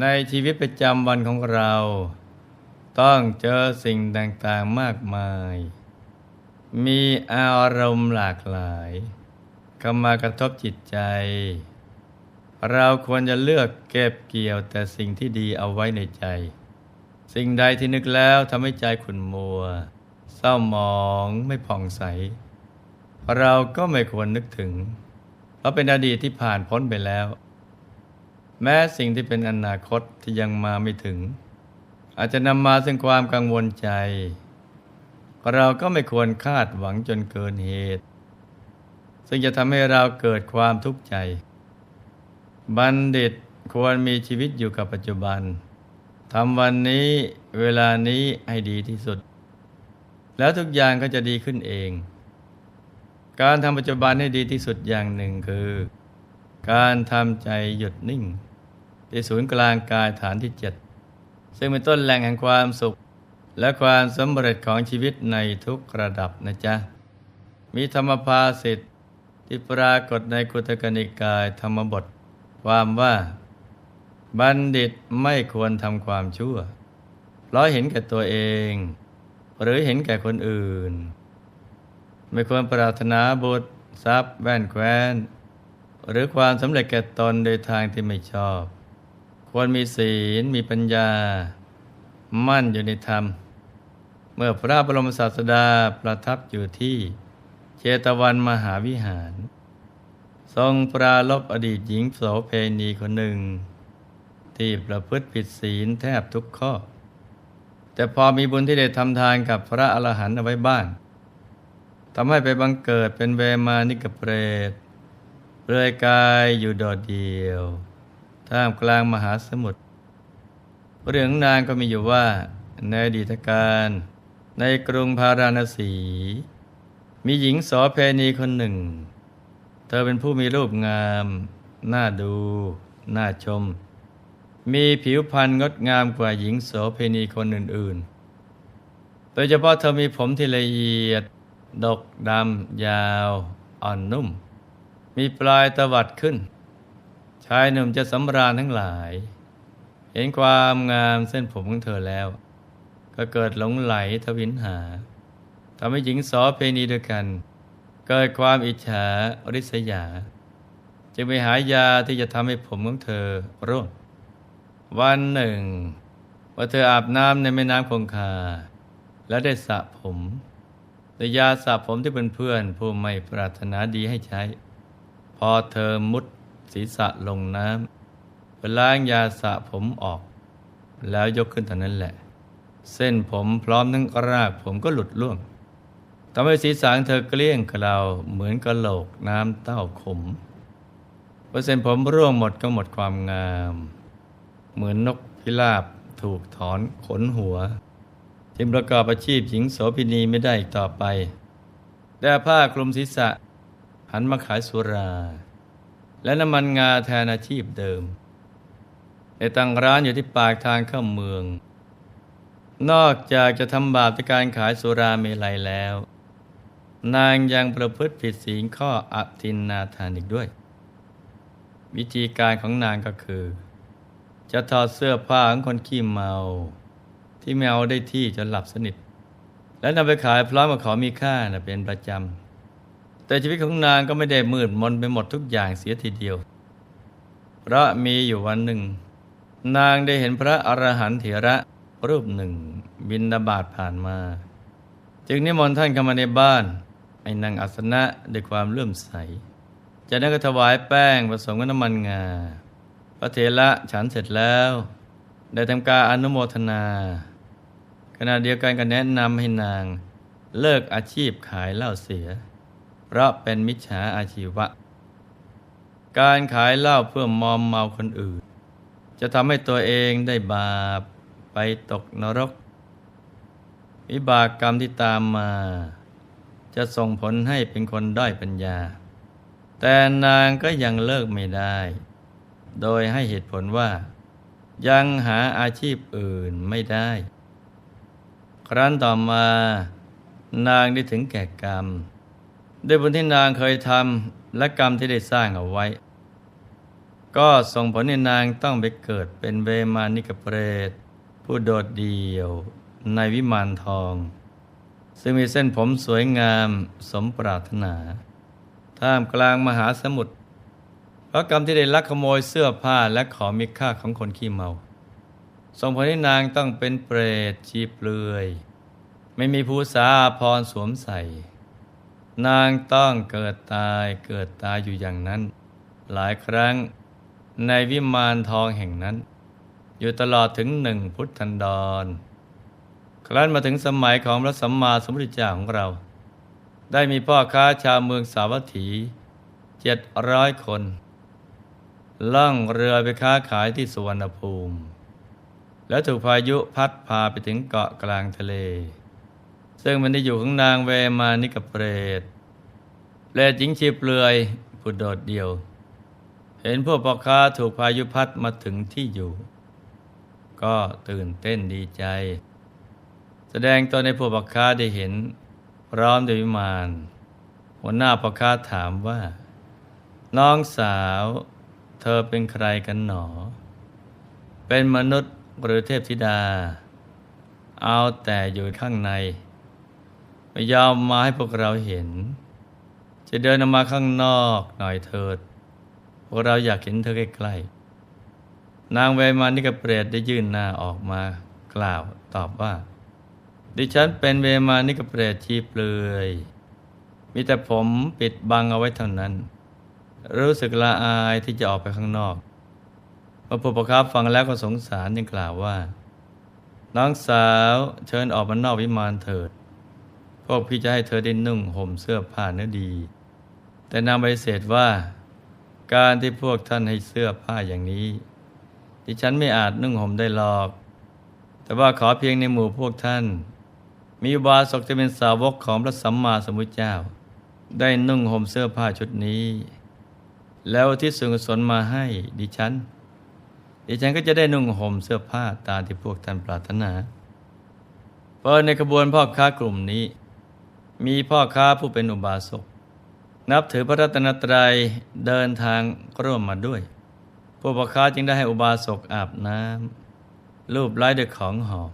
ในชีวิตประจำวันของเรา ต้องเจอสิ่งต่างๆมากมาย มีอารมณ์หลากหลายเข้ามากระทบจิตใจ เราควรจะเลือกเก็บเกี่ยวแต่สิ่งที่ดีเอาไว้ในใจ สิ่งใดที่นึกแล้วทำให้ใจขุ่นมัว เศร้าหมองไม่ผ่องใส เราก็ไม่ควรนึกถึง เพราะเป็นอดีตที่ผ่านพ้นไปแล้ว แม้สิ่งที่เป็นอนาคตที่ยังมาไม่ถึง อาจจะนำมาซึ่งความกังวลใจ เราก็ไม่ควรคาดหวังจนเกินเหตุ ซึ่งจะทำให้เราเกิดความทุกข์ใจ บัณฑิตควรมีชีวิตอยู่กับปัจจุบันทำวันนี้เวลานี้ให้ดีที่สุด แล้วทุกอย่างก็จะดีขึ้นเอง การทำปัจจุบันให้ดีที่สุดอย่างหนึ่งคือ การทำใจหยุดนิ่ง ที่ศูนย์กลางกายฐานที่เจ็ดซึ่งเป็นต้นแหล่งแห่งความสุข และความสำเร็จของชีวิตในทุกระดับนะจ๊ะ มีธรรมภาสิทธิ์ที่ปรากฏในกุตกนิกายธรรมบท ความว่า บัณฑิตไม่ควรทำความชั่ว เพราะเห็นแก่ตัวเอง หรือเห็นแก่คนอื่น ไม่ควรปรารถนาบุตรทรัพย์แว่นแคว้น หรือความสำเร็จแก่ตนโดยทางที่ไม่ชอบ ควรมีศีลมีปัญญา มั่นอยู่ในธรรม เมื่อพระบรมศาสดาประทับอยู่ที่เชตวันมหาวิหาร ทรงปราลบอดีตหญิงโสเพณีคนหนึ่ง ที่ประพฤติผิดศีลแทบทุกข้อ แต่พอมีบุญที่ได้ทำทานกับพระอรหันต์เอาไว้บ้างทำให้ไปบังเกิดเป็นเวมานิกเปรตเปลือยกายอยู่โดดเดียว ท่ามกลางมหาสมุทรเรื่องนางก็มีอยู่ว่า ในอดีตการในกรุงพาราณสี มีหญิงโสเพณีคนหนึ่ง เธอเป็นผู้มีรูปงาม น่าดู น่าชม มีผิวพรรณงดงามกว่าหญิงโสเพณีคนอื่น ๆ โดยเฉพาะเธอมีผมที่ละเอียด ดกดำยาว อ่อนนุ่ม มีปลายตวัดขึ้น ชายหนุ่มจะสำราญทั้งหลาย เห็นความงามเส้นผมของเธอแล้ว ก็เกิดหลงไหลทวินหาทำให้หญิงสอเพณีด้วยกัน เกิดความอิจฉาริษยา จึงไปหายาที่จะทำให้ผมของเธอร่วงวันหนึ่ง ว่าเธออาบน้ำในแม่น้ำคงคา แล้วได้สระผมแต่ยาสระผมที่เป็นเพื่อนผู้ไม่ปรารถนาดีให้ใช้ พอเธอมุด ศีรษะลงน้ำเพื่อล้างยาสระผมออก แล้วยกขึ้นเท่านั้นแหละ เส้นผมพร้อมทั้งรากผมก็หลุดล่วงทำให้ศีรษะเธอเกลี้ยงกล่าวเหมือนกระโหลกน้ำเต้าขมพอเส้นผมร่วงหมดก็หมดความงาม เหมือนนกพิราบถูกถอนขนหัว จึงประกอบอาชีพหญิงโสพินีไม่ได้อีกต่อไปแต่ผ้าคลุมศีรษะ หันมาขายสุรา และน้ำมันงาแทนอาชีพเดิมได้ตั้งร้านอยู่ที่ปากทางเข้าเมือง นอกจากจะทำบาปจากการขายสุราเมลัยแล้ว นางยังประพฤติผิดศีลข้ออทินนาทานอีกด้วย วิธีการของนางก็คือ จะถอดเสื้อผ้าของคนขี้เมา ที่ไม่เอาได้ที่จนหลับสนิท แล้วนำไปขายพร้อมกับของมีค่านะเป็นประจำ แต่ชีวิตของนางก็ไม่ได้มืดมนไปหมดทุกอย่างเสียทีเดียว เพราะมีอยู่วันหนึ่ง นางได้เห็นพระอรหันต์เถระรูปหนึ่ง บินนาบาตผ่านมา จึงนิมนต์ท่านเข้ามาในบ้านให้นั่งอัสนะด้วยความเลื่อมใส จากนั้นก็ถวายแป้งผสมกับน้ำมันงา พระเถระฉันเสร็จแล้ว ได้ทำการอนุโมทนา ขณะเดียวกันก็แนะนำให้นางเลิกอาชีพขายเหล้าเสีย เพราะเป็นมิจฉาอาชีวะ การขายเหล้าเพื่อมอมเมาคนอื่น จะทำให้ตัวเองได้บาปไปตกนรก วิบากกรรมที่ตามมา จะส่งผลให้เป็นคนด้อยปัญญา แต่นางก็ยังเลิกไม่ได้ โดยให้เหตุผลว่า ยังหาอาชีพอื่นไม่ได้ ครั้นต่อมานางได้ถึงแก่กรรม ด้วยบุญที่นางเคยทำและกรรมที่ได้สร้างเอาไว้ ก็ส่งผลให้นางต้องไปเกิดเป็นเวมานิกเปรต ผู้โดดเดี่ยวในวิมานทอง ซึ่งมีเส้นผมสวยงามสมปรารถนา ท่ามกลางมหาสมุทรเพราะกรรมที่ได้ลักขโมยเสื้อผ้าและของมีค่าของคนขี้เมา ส่งผลให้นางต้องเป็นเปรตชีเปลือย ไม่มีภูษาอาภรสวมใส่ นางต้องเกิดตายเกิดตายอยู่อย่างนั้น หลายครั้งในวิมานทองแห่งนั้น อยู่ตลอดถึงหนึ่งพุทธันดร ครั้นมาถึงสมัยของพระสัมมาสัมพุทธเจ้าของเรา ได้มีพ่อค้าชาวเมืองสาวัตถีเจ็ดร้อยคน ล่องเรือไปค้าขายที่สุวรรณภูมิ แล้วถูกพายุพัดพาไปถึงเกาะกลางทะเล ซึ่งมันได้อยู่ของนางเวมานิกเปรตเปรตหญิงชีเปลือยผู้โดดเดี่ยว เห็นพวกพ่อค้าถูกพายุพัดมาถึงที่อยู่ ก็ตื่นเต้นดีใจ แสดงตนในพวกพ่อค้าได้เห็นพร้อมด้วยวิมานหัวหน้าพ่อค้าถามว่า น้องสาวเธอเป็นใครกันหนอ เป็นมนุษย์หรือเทพธิดา เอาแต่อยู่ข้างใน ไม่ยอมมาให้พวกเราเห็น จะเดินออกมาข้างนอกหน่อยเถิด พวกเราอยากเห็นเธอใกล้ๆนางเวมานิกเปรตได้ยื่นหน้าออกมากล่าวตอบว่า ดิฉันเป็นเวมานิกเปรตชีเปลือยมีแต่ผมปิดบังเอาไว้เท่านั้น รู้สึกละอายที่จะออกไปข้างนอกพอผู้ปกครองฟังแล้วก็สงสารยังกล่าวว่า น้องสาวเชิญออกมานอกวิมานเถิด พวกพี่จะให้เธอได้นุ่งห่มเสื้อผ้าเนื้อดี แต่นางปฏิเสธว่า การที่พวกท่านให้เสื้อผ้าอย่างนี้ดิฉันไม่อาจนุ่งห่มได้หรอก แต่ว่าขอเพียงในหมู่พวกท่าน มีบาสกจะเป็นสาวกของพระสัมมาสัมพุทธเจ้า ได้นุ่งห่มเสื้อผ้าชุดนี้ แล้วที่ส่วนกุศลมาให้ดิฉัน ดิฉันก็จะได้นุ่งห่มเสื้อผ้าตามที่พวกท่านปรารถนา เพราะในขบวนพ่อค้ากลุ่มนี้ มีพ่อค้าผู้เป็นอุบาสกนับถือพระรัตนตรัยเดินทางร่วมมาด้วยพวกพ่อค้าจึงได้ให้อุบาสกอาบน้ำรูปไล้ด้วยของหอม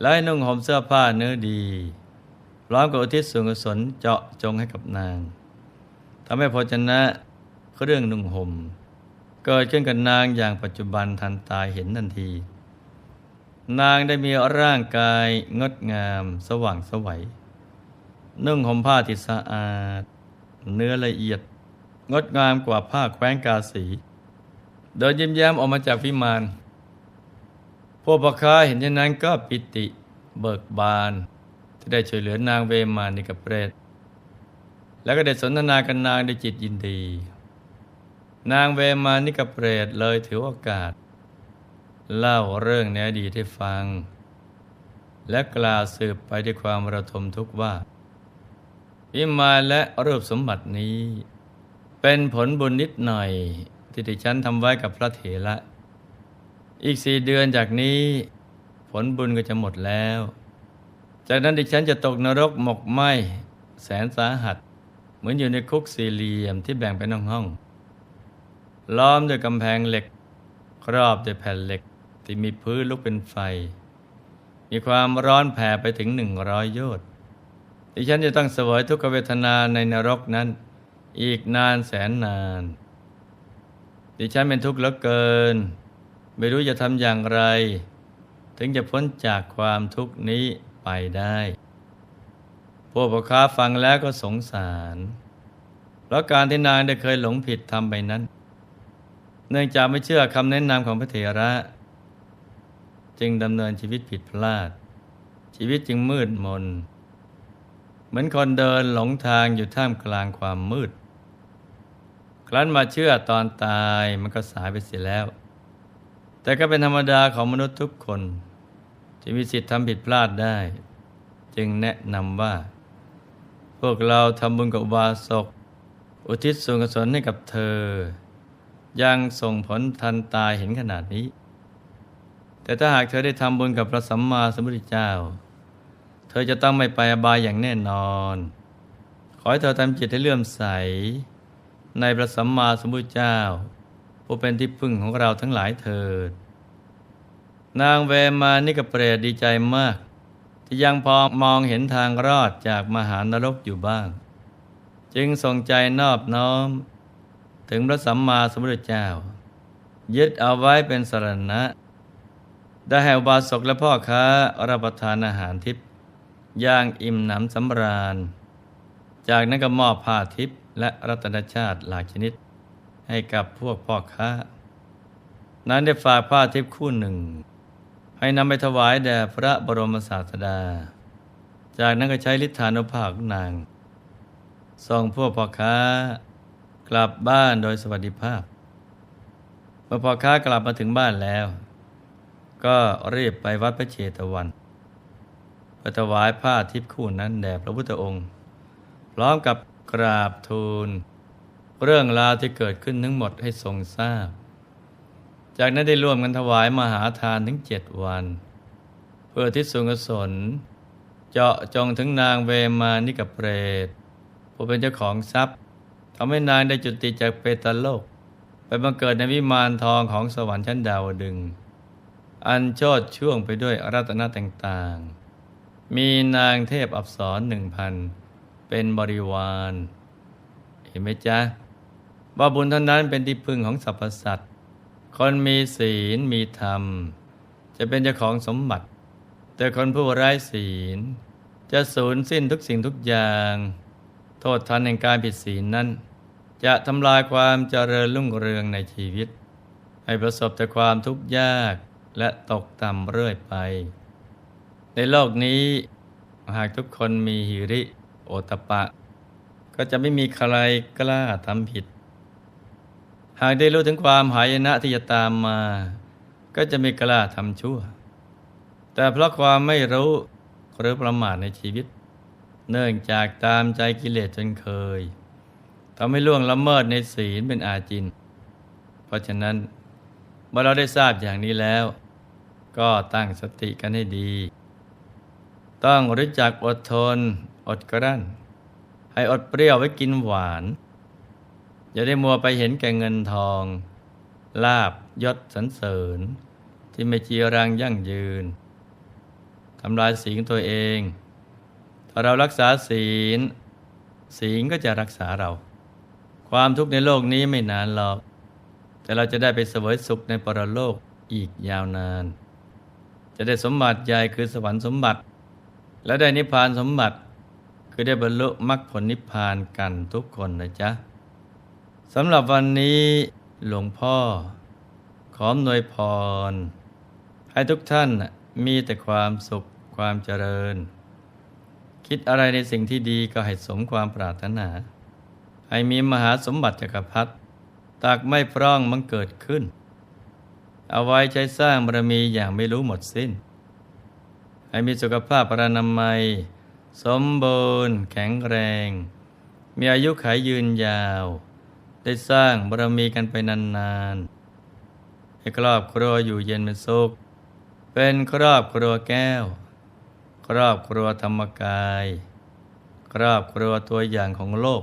และให้นุ่งห่มเสื้อผ้าเนื้อดีพร้อมกับอุทิศส่วนกุศลเจาะจงให้กับนางทำให้พอชนะเครื่องนุ่งห่มเกิดขึ้นกับนางอย่างปัจจุบันทันตาเห็นทันที นางได้มีร่างกายงดงามสว่างสวัย นุ่งห่มผ้าที่สะอาด เนื้อละเอียด งดงามกว่าผ้าแคว้นกาสี เดินยิ้มแย้มออกมาจากวิมาน พวกพ่อค้าเห็นเช่นนั้นก็ปิติเบิกบาน ที่ได้ช่วยเหลือนางเวมานิกับเปรตแล้วก็ได้สนทนากันนางด้วยจิตยินดี นางเวมานิกับเปรตเลยถือโอกาส เล่าเรื่องในอดีตให้ฟัง และกล่าวสืบไปด้วยความระทมทุกข์ว่า วิมานและรูปสมบัตินี้ เป็นผลบุญนิดหน่อย ที่ดิฉันทำไว้กับพระเถระ อีกสี่เดือนจากนี้ ผลบุญก็จะหมดแล้ว จากนั้นดิฉันจะตกนรกหมกไหมแสนสาหัส เหมือนอยู่ในคุกสี่เหลี่ยมที่แบ่งเป็นห้องๆล้อมด้วยกำแพงเหล็ก ครอบด้วยแผ่นเหล็กที่มีพื้นลุกเป็นไฟ มีความร้อนแผ่ไปถึงหนึ่งร้อยโยชน์ ดิฉันจะต้องเสวยทุกขเวทนาในนรกนั้น อีกนานแสนนานดิฉันเป็นทุกข์เหลือเกิน ไม่รู้จะทำอย่างไร ถึงจะพ้นจากความทุกข์นี้ไปได้ พวกพ่อค้าฟังแล้วก็สงสาร เพราะการที่นางได้เคยหลงผิดทำไปนั้น เนื่องจากไม่เชื่อคำแนะนำของพระเถระ จึงดำเนินชีวิตผิดพลาด ชีวิตจึงมืดมน เหมือนคนเดินหลงทางอยู่ท่ามกลางความมืด ครั้นมาเชื่อตอนตายมันก็สายไปเสียแล้ว แต่ก็เป็นธรรมดาของมนุษย์ทุกคนที่มีสิทธิ์ทำผิดพลาดได้ จึงแนะนำว่า พวกเราทำบุญกับอุบาสกอุทิศส่วนกุศลให้กับเธอ ยังส่งผลทันตายเห็นขนาดนี้ แต่ถ้าหากเธอได้ทำบุญกับพระสัมมาสัมพุทธเจ้า เธอจะต้องไม่ไปอบายอย่างแน่นอน ขอให้เธอทำจิตให้เลื่อมใส ในพระสัมมาสัมพุทธเจ้า ผู้เป็นที่พึ่งของเราทั้งหลายเถิด นางเวมานิกเปรตดีใจมาก ที่ยังพอมองเห็นทางรอดจากมหานรกอยู่บ้าง จึงทรงใจนอบน้อม ถึงพระสัมมาสัมพุทธเจ้า ยึดเอาไว้เป็นสรณะได้แห่อุบาสกและพ่อค้ารับประทานอาหารทิพย์ อย่างอิ่มหนำสำราญ จากนั้นก็มอบผ้าทิพย์และรัตนชาติหลากชนิด ให้กับพวกพ่อค้า นั้นได้ฝากผ้าทิพย์คู่หนึ่ง ให้นำไปถวายแด่พระบรมศาสดา จากนั้นก็ใช้ฤทธานุภาพของนางส่งพวกพ่อค้ากลับบ้านโดยสวัสดิภาพ เมื่อพ่อค้ากลับมาถึงบ้านแล้ว ก็รีบไปวัดพระเชตวัน เพื่อถวายผ้าทิพย์คู่นั้นแด่พระพุทธองค์ พร้อมกับกราบทูล เรื่องราวที่เกิดขึ้นทั้งหมดให้ทรงทราบ จากนั้นได้ร่วมกันถวายมหาทานถึงเจ็ดวัน เพื่อที่สุงสนเจาะจงถึงนางเวมานิกเปรตผู้เป็นเจ้าของทรัพย์ทำให้นางได้จุติจากเปตโลก ไปบังเกิดในวิมานทองของสวรรค์ชั้นดาวดึง อันโชดช่วงไปด้วยรัตนต่างๆ มีนางเทพอับสรหนึ่งพันเป็นบริวาร เห็นไหมจ๊ะว่าบุญเท่านั้นเป็นที่พึ่งของสรรพสัตว์คนมีศีลมีธรรม จะเป็นเจ้าของสมบัติ แต่คนผู้ไร้ศีล จะสูญสิ้นทุกสิ่งทุกอย่าง โทษทันแห่งการผิดศีลนั้น จะทำลายความเจริญรุ่งเรืองในชีวิต ให้ประสบแต่ความทุกข์ยากและตกต่ำเรื่อยไป ในโลกนี้หากทุกคนมีหิริโอตปะ ก็จะไม่มีใครกล้าทำผิด หากได้รู้ถึงความหายนะที่จะตามมา ก็จะไม่กล้าทำชั่ว แต่เพราะความไม่รู้หรือประมาทในชีวิต เนื่องจากตามใจกิเลสจนเคยทำให้ล่วงละเมิดในศีลเป็นอาจิน เพราะฉะนั้นเมื่อเราได้ทราบอย่างนี้แล้ว ก็ตั้งสติกันให้ดี ต้องรู้จักอดทน อดกลั้น ให้อดเปรี้ยวไว้กินหวาน อย่าได้มัวไปเห็นแก่เงินทอง ลาบยศสรรเสริญ ที่ไม่จีรังยั่งยืนทำลายศีลตัวเอง ถ้าเรารักษาศีล ศีลก็จะรักษาเรา ความทุกข์ในโลกนี้ไม่นานหรอก แต่เราจะได้ไปเสวยสุขในปรโลกอีกยาวนาน จะได้สมบัติใหญ่คือสวรรค์สมบัติ และได้นิพพานสมบัติ คือได้บรรลุมรรคผลนิพพานกันทุกคนนะจ๊ะสำหรับวันนี้หลวงพ่อ ขออนวยพร ให้ทุกท่านมีแต่ความสุขความเจริญ คิดอะไรในสิ่งที่ดีก็ให้สมความปรารถนา ให้มีมหาสมบัติจักรพรรดิตักไม่พร่องมันเกิดขึ้น เอาไว้ใช้สร้างบารมีอย่างไม่รู้หมดสิ้น ให้มีสุขภาพปรานามัย สมบูรณ์ แข็งแรง มีอายุขัยยืนยาว ได้สร้างบารมีกันไปนานๆให้ครอบครัวอยู่เย็นเป็นสุข เป็นครอบครัวแก้ว ครอบครัวธรรมกาย ครอบครัวตัวอย่างของโลก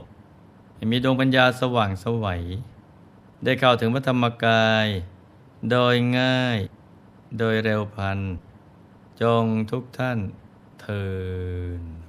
ให้มีดวงปัญญาสว่างสวัย ได้เข้าถึงพระธรรมกาย โดยง่าย โดยเร็วพัน จงทุกท่านเทิน